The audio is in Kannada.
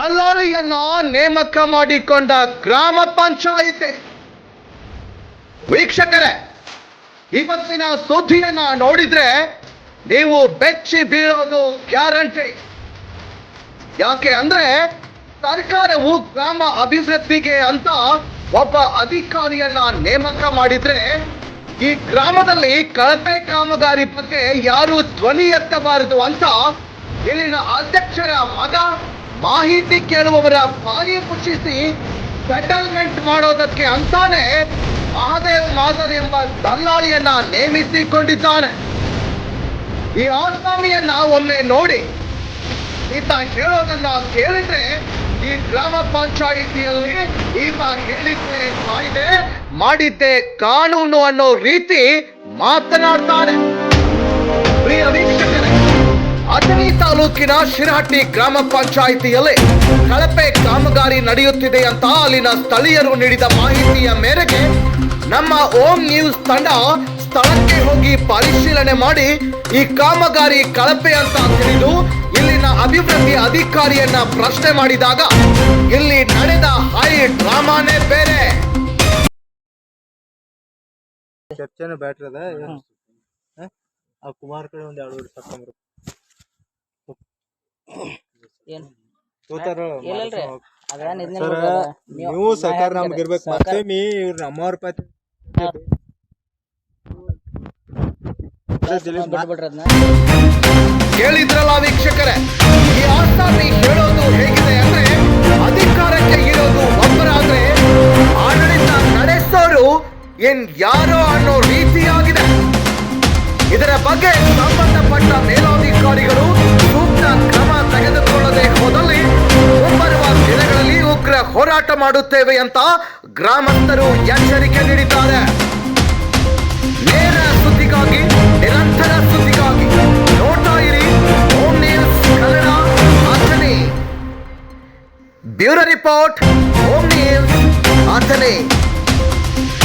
ಮಂತ್ರಿಯನ್ನ ನೇಮಕ ಮಾಡಿಕೊಂಡ ಗ್ರಾಮ ಪಂಚಾಯಿತಿ. ವೀಕ್ಷಕರೇ, ಇವತ್ತಿನ ಸುದ್ದಿಯನ್ನ ನೋಡಿದ್ರೆ ನೀವು ಬೆಚ್ಚಿ ಬೀಳೋದು ಗ್ಯಾರಂಟಿ. ಯಾಕೆ ಅಂದ್ರೆ ಸರ್ಕಾರವು ಗ್ರಾಮ ಅಭಿವೃದ್ಧಿಗೆ ಅಂತ ಒಬ್ಬ ಅಧಿಕಾರಿಯನ್ನ ನೇಮಕ ಮಾಡಿದ್ರೆ ಈ ಗ್ರಾಮದಲ್ಲಿ ಕಳಪೆ ಕಾಮಗಾರಿ ಬಗ್ಗೆ ಯಾರು ಧ್ವನಿ ಎತ್ತಬಾರದು ಅಂತ ಇಲ್ಲಿನ ಅಧ್ಯಕ್ಷರ ಮಗ ಮಾಹಿತಿ ಕೇಳುವವರ ಬಾಯಿ ಮುಚ್ಚಿಸಿ ಸೆಟಲ್ಮೆಂಟ್ ಮಾಡೋದಕ್ಕೆ ಅಂತಾನೆ ಮಹಾದೇವ್ ಮಾದರ್ ಎಂಬ ದಲ್ಲಾಳಿಯನ್ನ ನೇಮಿಸಿಕೊಂಡಿದ್ದಾನೆ. ಈ ಆಸ್ವಾಮಿಯನ್ನ ಒಮ್ಮೆ ನೋಡಿ ಈತ ಹೇಳೋದನ್ನ ಕೇಳಿದ್ರೆ ಈ ಗ್ರಾಮ ಪಂಚಾಯಿತಿಯಲ್ಲಿ ಈತ ಹೇಳಿದ್ದೆ ಕಾಯ್ದೆ, ಮಾಡಿದ್ದೆ ಕಾನೂನು ಅನ್ನೋ ರೀತಿ ಮಾತನಾಡ್ತಾನೆ. ಪ್ರಿಯ ವೀಕ್ಷಕರೇ ತಾಲೂಕಿನ ಶಿರಹಟ್ಟಿ ಗ್ರಾಮ ಪಂಚಾಯಿತಿಯಲ್ಲಿ ಕಳಪೆ ಕಾಮಗಾರಿ ನಡೆಯುತ್ತಿದೆ ಅಂತ ಅಲ್ಲಿನ ಸ್ಥಳೀಯರು ನೀಡಿದ ಮಾಹಿತಿಯ ಮೇರೆಗೆ ನಮ್ಮ ಓಂ ನ್ಯೂಸ್ ತಂಡ ಸ್ಥಳಕ್ಕೆ ಹೋಗಿ ಪರಿಶೀಲನೆ ಮಾಡಿ ಈ ಕಾಮಗಾರಿ ಕಳಪೆ ಅಂತ ತಿಳಿದು ಇಲ್ಲಿನ ಅಭಿವೃದ್ಧಿ ಅಧಿಕಾರಿಯನ್ನ ಪ್ರಶ್ನೆ ಮಾಡಿದಾಗ ಇಲ್ಲಿ ನಡೆದ ಹೈ ಡ್ರಾಮಾನೇ ಬೇರೆ. ಬ್ಯಾಟ್ರಿ ಅದ. ಆ ಕುಮಾರ್ ಕಡೆ ಒಂದ್ ಎರಡು ವರ್ಷ ಏನ್? ತೋತಾರ ಇಲ್ಲಲ್ರಿ. ಅದೇನ್ ಇದ್ನ ಸರ್. ನೀವು ಸರ್ಕಾರ ನಮ್ಗೆ ಇರ್ಬೇಕು. ಸರ್ಕಾರ- ಮತ್ತೆ ಮೀ ಇವ್ರ ನಮ್ಮವ್ರ ಪತಿ ಬಿಟ್ಬಿಡ್ರಿ ಕೇಳಿದ್ರಲ್ಲ ವೀಕ್ಷಕರೇ ಈ ಆಸಾಮಿ ಹೇಳೋದು ಹೇಗಿದೆ ಅಂದ್ರೆ ಅಧಿಕಾರಕ್ಕೆ ಇರೋದು ಒಬ್ಬರಾದ್ರೆ ಆಡಳಿತ ನಡೆಸೋರು ಏನ್ ಯಾರೋ ಅನ್ನೋ ರೀತಿಯಾಗಿದೆ ಹೋರಾಟ ಮಾಡುತ್ತೇವೆ ಅಂತ ಗ್ರಾಮಸ್ಥರು ಎಚ್ಚರಿಕೆ ನೀಡಿದ್ದಾರೆ. ನೇರ ಸುದ್ದಿಗಾಗಿ, ನಿರಂತರ ಸುದ್ದಿಗಾಗಿ ನೋಡ್ತಾ ಇರಿ. Kannada Athani bureau report Om news Athani